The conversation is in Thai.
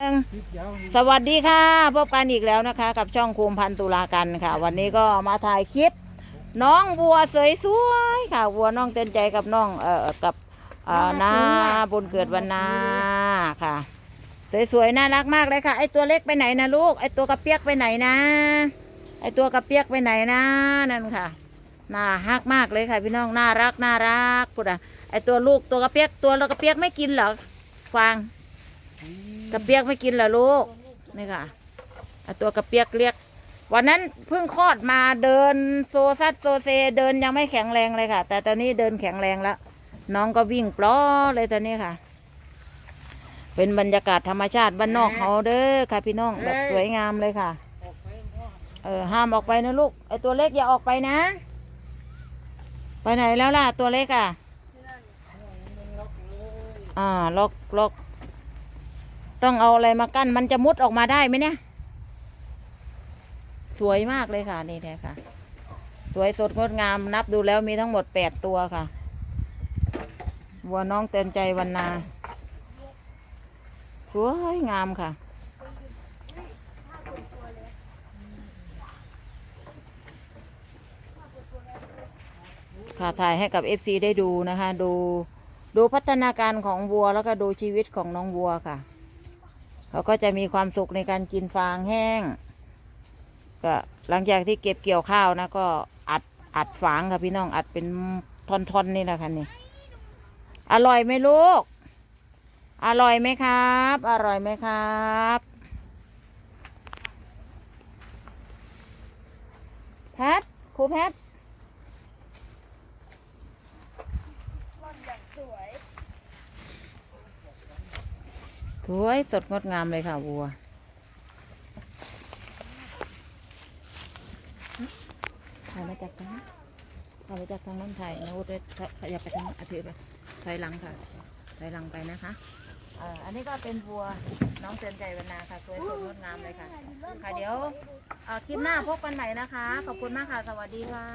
หนึ่งสวัสดีค่ะพบกันอีกแล้วนะคะ กับช่องคุมพันตุลากันค่ะ วันนี้ก็มาถ่ายคลิป น้องวัวสวยๆค่ะวัวน้องเต้นใจกับน้องเอ่อกับเอ่อนาบุญเกิดวันนาค่ะ สวยๆน่ารักมากเลยค่ะ ไอตัวเล็กไปไหนนะลูกไอตัวกระเปียกไปไหนนะ ไอตัวกระเปียกไปไหนนะนั่นค่ะน่าฮักมากเลยค่ะพี่น้องน่ารักน่ารักพูดอะไอตัวลูกตัวกระเปียกตัวเรากระเปียกไม่กินเหรอฟาง กระเปียกไม่กินเหรอลูกนี่ค่ะเอาตัวกระเปียกเรียก วันนั้นเพิ่งคลอดมาเดินโซซัดโซเซเดินยังไม่แข็งแรงเลยค่ะ แต่ตอนนี้เดินแข็งแรงแล้วน้องก็วิ่งปล้อเลยตอนนี้ค่ะ เป็นบรรยากาศธรรมชาติบ้านนอกเขาเด้อค่ะพี่น้องแบบสวยงามเลยค่ะ เออห้ามออกไปนะลูกไอตัวเล็กอย่าออกไปนะ ไปไหนแล้วล่ะตัวเล็กอะอ่าล็อกล็อก ต้องเอาอะไรมากั้นมันจะมุดออกมาได้ไหมเนี่ย สวยมากเลยค่ะนี่แท้ค่ะ สวยสดงดงามนับดูแล้วมีทั้งหมดแปดตัวค่ะวัวน้องเตือนใจวันนาสวยงามค่ะ ค่ะถ่ายให้กับ FC ได้ดูนะคะ ดูดูพัฒนาการของวัวแล้วก็ดูชีวิตของน้องวัวค่ะ เขาก็จะมีความสุขในการกินฟางแห้ง ก็หลังจากที่เก็บเกี่ยวข้าวนะ ก็อัดอัดฝางค่ะพี่น้องอัดเป็นท่อนๆนี่แหละค่ะนี่ อร่อยไหมลูก อร่อยไหมครับ อร่อยไหมครับแพทครูแพทสวย สวยสดงดงามเลยค่ะวัว ถ่ายมาจากทางนั้นถ่ายมาจากทางนั้นถ่ายนะวุฒิขยับไปทางอาทิตย์ไปถอยหลังค่ะถอยหลังไปนะคะอันนี้ก็เป็นวัวน้องเตือนใจวันาค่ะ สวยสดงดงามเลยค่ะ ค่ะเดี๋ยวคลิปหน้าพบกันใหม่นะคะ ขอบคุณมากค่ะ สวัสดีค่ะ